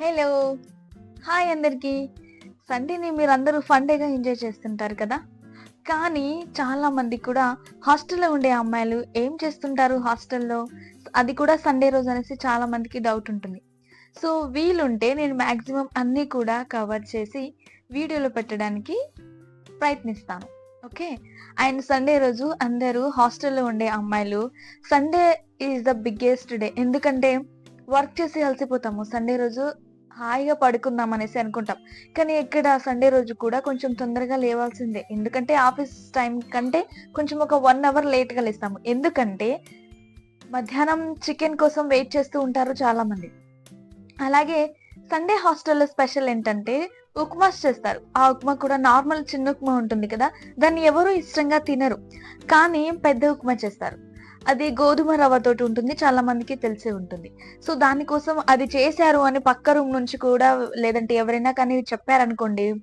Hello. Hi అందరికీ. సండేని మీరు అందరూ ఫండేగా ఎంజాయ్ చేస్తుంటారు కదా? కానీ చాలా మంది కూడా హాస్టల్లో ఉండే అమ్మాయిలు ఏం చేస్తుంటారు హాస్టల్లో అది కూడా సండే రోజు అనేసి చాలా మందికి డౌట్ ఉంటుంది. సో వీలుంటే నేను మ్యాక్సిమం అన్నీ కూడా కవర్ చేసి వీడియోలో పెట్టడానికి ప్రయత్నిస్తాను. ఓకే? అండ్ సండే రోజు అందరూ హాస్టల్లో ఉండే అమ్మాయిలు Sunday is the biggest day ఎందుకంటే వర్క్ చేసి అలసిపోతాము. సండే రోజు హాయిగా పడుకుందాం అనేసి అనుకుంటాం. కానీ ఇక్కడ సండే రోజు కూడా కొంచెం తొందరగా లేవాల్సిందే. ఎందుకంటే ఆఫీస్ టైం కంటే కొంచెం ఒక వన్ అవర్ లేట్గా లేస్తాము. ఎందుకంటే మధ్యాహ్నం చికెన్ కోసం వెయిట్ చేస్తూ ఉంటారు చాలామంది. అలాగే సండే హాస్టల్లో స్పెషల్ ఏంటంటే ఉప్మాస్ చేస్తారు. ఆ ఉప్మా కూడా నార్మల్ చిన్న ఉప్మా ఉంటుంది కదా దాన్ని ఎవరు ఇష్టంగా తినరు. కానీ పెద్ద ఉప్మా చేస్తారు. అది గోధుమ రవ్వతోటి ఉంటుంది చాలా మందికి తెలిసే ఉంటుంది. సో దానికోసం అది చేశారు అని పక్క రూమ్ నుంచి కూడా లేదంటే ఎవరైనా కానీ చెప్పారనుకోండి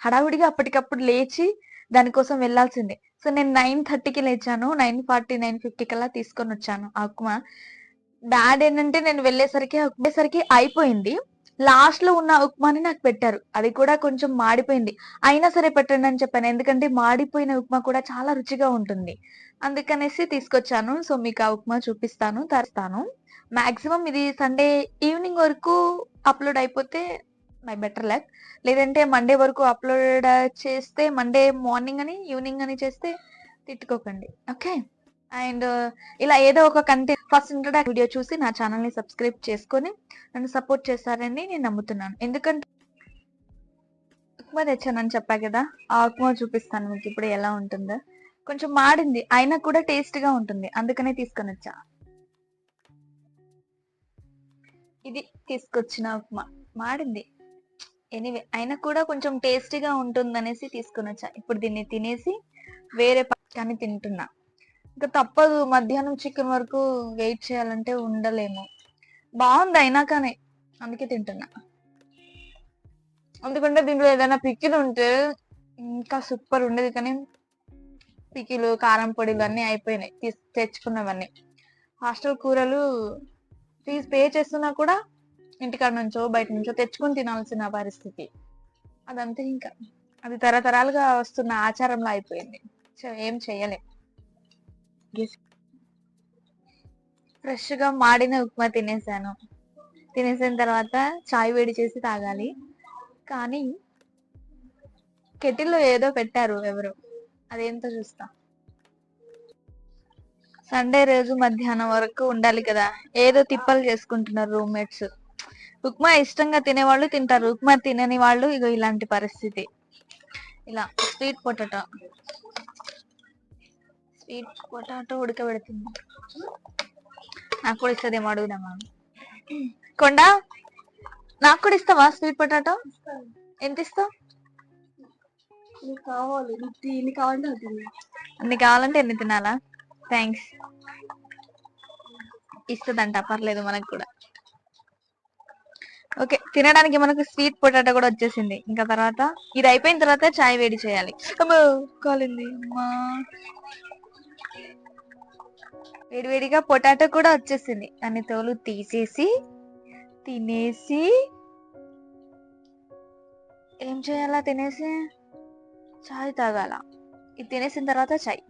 హడావిడిగా హడావుడిగా అప్పటికప్పుడు లేచి దానికోసం వెళ్ళాల్సిందే. సో నేను నైన్ థర్టీకి లేచాను నైన్ ఫార్టీ నైన్ ఫిఫ్టీ కల్లా తీసుకొని వచ్చాను. ఆ ఉప్మా బ్యాడ్ ఏంటంటే నేను వెళ్ళేసరికి ఆ అయిపోయింది. లాస్ట్లో ఉన్న ఉప్మాని నాకు పెట్టారు. అది కూడా కొంచెం మాడిపోయింది. అయినా సరే పెట్టండి అని చెప్పాను. ఎందుకంటే మాడిపోయిన ఉప్మా కూడా చాలా రుచిగా ఉంటుంది. అందుకనేసి తీసుకొచ్చాను. సో మీకు ఆ ఉప్మా చూపిస్తాను తరుస్తాను. మాక్సిమం ఇది సండే ఈవినింగ్ వరకు అప్లోడ్ అయిపోతే మై బెటర్ లక్. లేదంటే మండే వరకు అప్లోడ్ చేస్తే మండే మార్నింగ్ అని ఈవినింగ్ అని చేస్తే తిట్టుకోకండి. ఓకే? అండ్ ఇలా ఏదో ఒక కంటెంట్ ఫస్ట్ ఇంట్రడక్ట్ వీడియో చూసి నా ఛానల్ని సబ్స్క్రైబ్ చేసుకొని నన్ను సపోర్ట్ చేస్తారని నేను నమ్ముతున్నాను. ఎందుకంటే ఉప్మా తెచ్చానని చెప్పా కదా ఆ ఉప్మా చూపిస్తాను మీకు ఇప్పుడు ఎలా ఉంటుందో. కొంచెం మాడింది అయినా కూడా టేస్ట్గా ఉంటుంది. అందుకనే తీసుకొని వచ్చా ఇది తీసుకొచ్చిన ఉప్మా. మాడింది. ఎనీవే అయినా కూడా కొంచెం టేస్టీగా ఉంటుంది అనేసి తీసుకొని వచ్చా ఇప్పుడు దీన్ని తినేసి వేరే పక్కని తింటున్నా. ఇంకా తప్పదు మధ్యాహ్నం చికెన్ వరకు వెయిట్ చేయాలంటే ఉండలేము. బాగుంది అయినా కానీ అందుకే తింటున్నా. ఎందుకంటే దీంట్లో ఏదైనా పికిల్ ఉంటే ఇంకా సూపర్ ఉండేది కానీ పికిలు కారం పొడిలు అన్నీ అయిపోయినాయి తీసి తెచ్చుకున్నవన్నీ. హాస్టల్ కూరలు ఫీజు పే చేస్తున్నా కూడా ఇంటికాడ నుంచో బయట నుంచో తెచ్చుకొని తినాల్సిన పరిస్థితి. అదంతే ఇంకా. అది తరతరాలుగా వస్తున్న ఆచారంలో అయిపోయింది. ఏం చేయలేం ఫ్రెష్గా మాడిన ఉప్మా తినేసాను. తినేసిన తర్వాత చాయ్ వేడి చేసి తాగాలి. కానీ కెటిల్లో ఏదో పెట్టారు ఎవరు. అదేంతో చూస్తా. సండే రోజు మధ్యాహ్నం వరకు ఉండాలి కదా. ఏదో తిప్పలు చేసుకుంటున్నారు రూమ్మేట్స్ ఉప్మా ఇష్టంగా తినేవాళ్ళు తింటారు. ఉప్మా తినని వాళ్ళు ఇగో ఇలాంటి పరిస్థితి. ఇలా స్వీట్ పొటాటో స్వీట్ పొటాటో ఉడకబెడుతుంది. నాకు కూడా ఇస్తుందేమో అడుగుదామా కొండ నాకు కూడా ఇస్తావా స్వీట్ పొటాటో? ఎంత ఇస్తావు? కావాలి ఎన్ని కావాలంటే. అన్ని కావాలంటే ఎన్ని తినాలా? థ్యాంక్స్ ఇస్తుందంట పర్లేదు మనకు కూడా. ఓకే తినడానికి మనకు స్వీట్ పొటాటో కూడా వచ్చేసింది. ఇంకా తర్వాత ఇది అయిపోయిన తర్వాత చాయ్ వేడి చేయాలి. అమ్మో కాలింది. అమ్మా. వేడివేడిగా పొటాటో కూడా వచ్చేసింది. దాన్ని తోలు తీసేసి తినేసి ఏం చేయాలా తినేసి? చాయ్ తాగాల. ఇది తినేసిన తర్వాత చాయ్.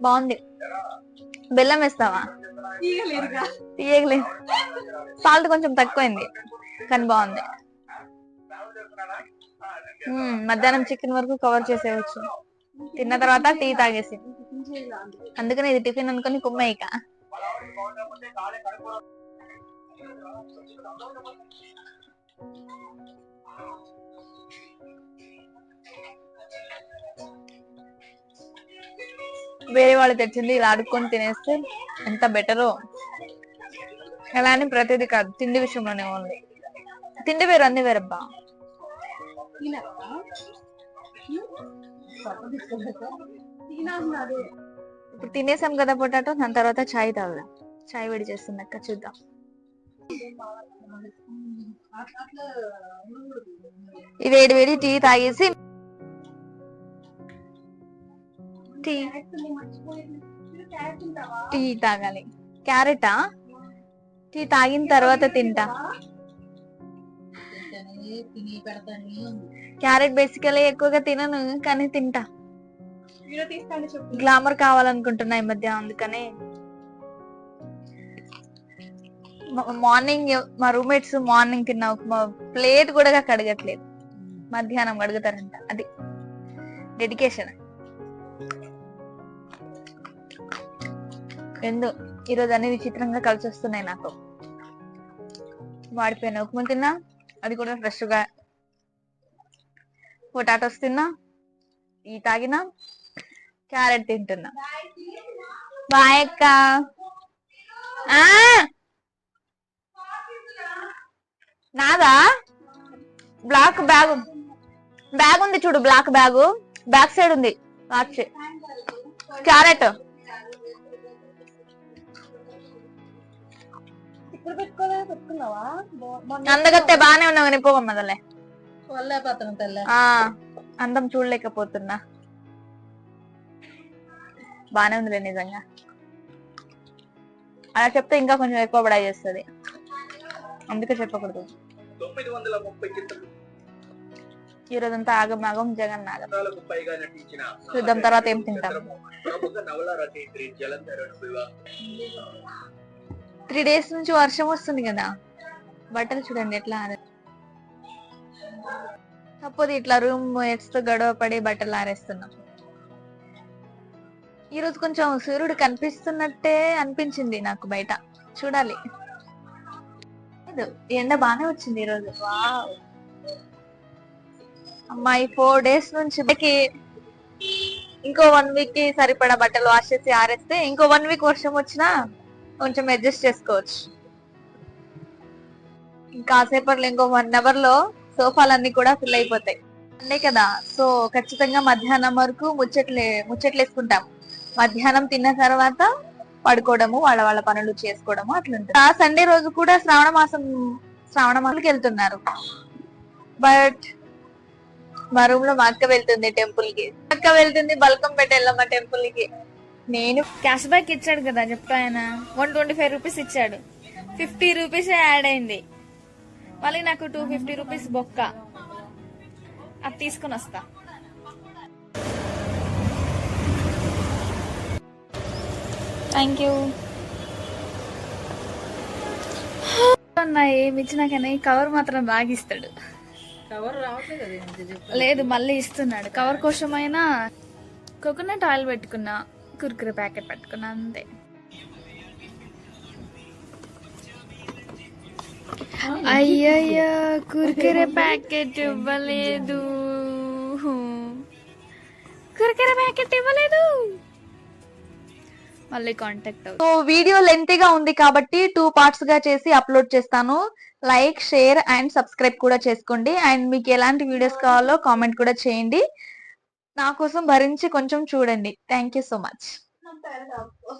బాగుంది. బెల్లం వేస్తావా? తీయలేరుగా తీయగలే సాల్ట్ కొంచెం తక్కువైంది. కానీ బాగుంది. మధ్యాహ్నం చికెన్ వరకు కవర్ చేసేయచ్చు. తిన్న తర్వాత టీ తాగేసి. అందుకని ఇది టిఫిన్ అనుకుని కుమ్మ ఇక. వేరే వాళ్ళు తెచ్చింది ఇలా అడుక్కొని తినేస్తే ఎంత బెటరో. ఎలా అని ప్రతిదీ కాదు తిండి విషయంలోనే ఓన్లీ. తిండి వేరు అన్ని వేరబ్బా. ఇప్పుడు తినేసాం కదా పొటాటో దాని తర్వాత చాయ్ తాగుదాం. చాయ్ వేడి చేస్తుంది అక్క చూద్దాం. ఈ వేడి వేడి టీ తాగేసి టీ. టీ తాగాలి. క్యారెటా? టీ తాగిన తర్వాత తింటా. తిని పెడతాను. క్యారెట్ బేసికలీ ఎక్కువగా తినను కానీ తింటా. వీడియో తీస్తాను చెప్పు. గ్లామర్ కావాలనుకుంటున్నా ఈ మధ్య అందుకని. మార్నింగ్ మా రూమ్మేట్స్ మార్నింగ్ తిన్న ఉప్మా ప్లేట్ కూడా కడగట్లేదు. మధ్యాహ్నం కడుగుతారంట అది. డెడికేషన్. ఎందు ఈరోజు అన్ని విచిత్రంగా కలిసి వస్తున్నాయి నాకు. వాడిపోయిన ఉప్మా తిన్నా అది కూడా ఫ్రెష్గా పొటాటోస్ తిన్నా ఈ తాగినా క్యారెట్ తింటున్నా. బాయ్ అక్క. ఆ! నాదా? Black bag. బ్యాగ్ ఉంది చూడు బ్లాక్ బ్యాగ్. బ్యాక్ సైడ్ ఉంది. Watch carrot. ఇప్పుడు పెట్టుకోలే పెట్టుకున్నావా బా- మొన్న అందగత్తే బానే ఉన్నావు కానీ పత్రం తెల్ల. ఆ అందం చూడలేకపోతున్నా. బానే ఉందిలే నిజంగా. అలా చెప్తే ఇంకా కొంచెం ఎక్కువ బడా చేస్తుంది. అందుకే చెప్పకూడదు. తొమ్మిది వందల ముప్పై ఈ రోజంతా ఆగమాగం జగన్ నాగం పైగా నటించిన చూద్దాం తర్వాత ఏం తింటాం. ప్రముఖ నవల రచయిత్రి జలంధరను వివాహం త్రీ డేస్ నుంచి వర్షం వస్తుంది కదా. బట్టలు చూడండి ఎట్లా ఆరే- తప్పదు ఇట్లా రూమ్ మేట్స్తో గొడవ పడి బట్టలు ఆరేస్తున్నాం. ఈరోజు కొంచెం సూర్యుడు కనిపిస్తున్నట్టే అనిపించింది నాకు బయట. చూడాలి. లేదు, ఎండ బానే వచ్చింది ఈరోజు వావ్. అమ్మాయి ఫోర్ డేస్ నుంచి బయటికి ఇంకో వన్ వీక్కి సరిపడా బట్టలు వాష్ చేసి ఆరేస్తే ఇంకో వన్ వీక్ వర్షం వచ్చినా కొంచెం అడ్జస్ట్ చేసుకోవచ్చు. కాసేపట్లో ఇంకో వన్ అవర్లో సోఫాలన్నీ కూడా ఫిల్ అయిపోతాయి. అన్నే కదా? సో ఖచ్చితంగా మధ్యాహ్నం వరకు ముచ్చట్లే ముచ్చట్లేసుకుంటాం. మధ్యాహ్నం తిన్న తర్వాత పడుకోవడము వాళ్ళ వాళ్ళ పనులు చేసుకోవడము అట్లుంటుంది. ఆ సండే రోజు కూడా శ్రావణ మాసం శ్రావణ మాసంకి వెళ్తున్నారు. బట్ మా రూమ్లో మా అక్క వెళ్తుంది టెంపుల్కి అక్క వెళ్తుంది బల్కంపేట వెళ్ళమ్మ టెంపుల్కి నేను క్యాష్ బ్యాక్ ఇచ్చాడు కదా చెప్తా ఆయన. వన్ ట్వంటీ ఫైవ్ రూపీస్ ఇచ్చాడు. ఫిఫ్టీ రూపీస్ యాడ్ అయింది. మళ్ళీ నాకు టూ ఫిఫ్టీ రూపీస్ బొక్క. అది తీసుకుని వస్తా. థ్యాంక్ యూ ఏమి ఇచ్చినా కానీ కవర్ మాత్రం బాగా ఇస్తాడు. లేదు మళ్ళీ ఇస్తున్నాడు. కవర్ కోసమైనా కోకోనట్ ఆయిల్ పెట్టుకున్నా. కుర్కురే ప్యాకెట్ పెట్టుకున్నా అంతే. అయ్యయ్యో కుర్కురే ప్యాకెట్ ఇవ్వలేదు. కుర్కురే ప్యాకెట్ ఇవ్వలేదు. మళ్ళీ కాంటాక్ట్ అవుతుంది సో వీడియో లెంతీగా ఉంది కాబట్టి టూ పార్ట్స్గా చేసి అప్లోడ్ చేస్తాను. లైక్ షేర్ అండ్ సబ్స్క్రైబ్ కూడా చేసుకోండి. అండ్ మీకు ఎలాంటి వీడియోస్ కావాలో కామెంట్ కూడా చేయండి. నా కోసం భరించి కొంచెం చూడండి. Thank you so much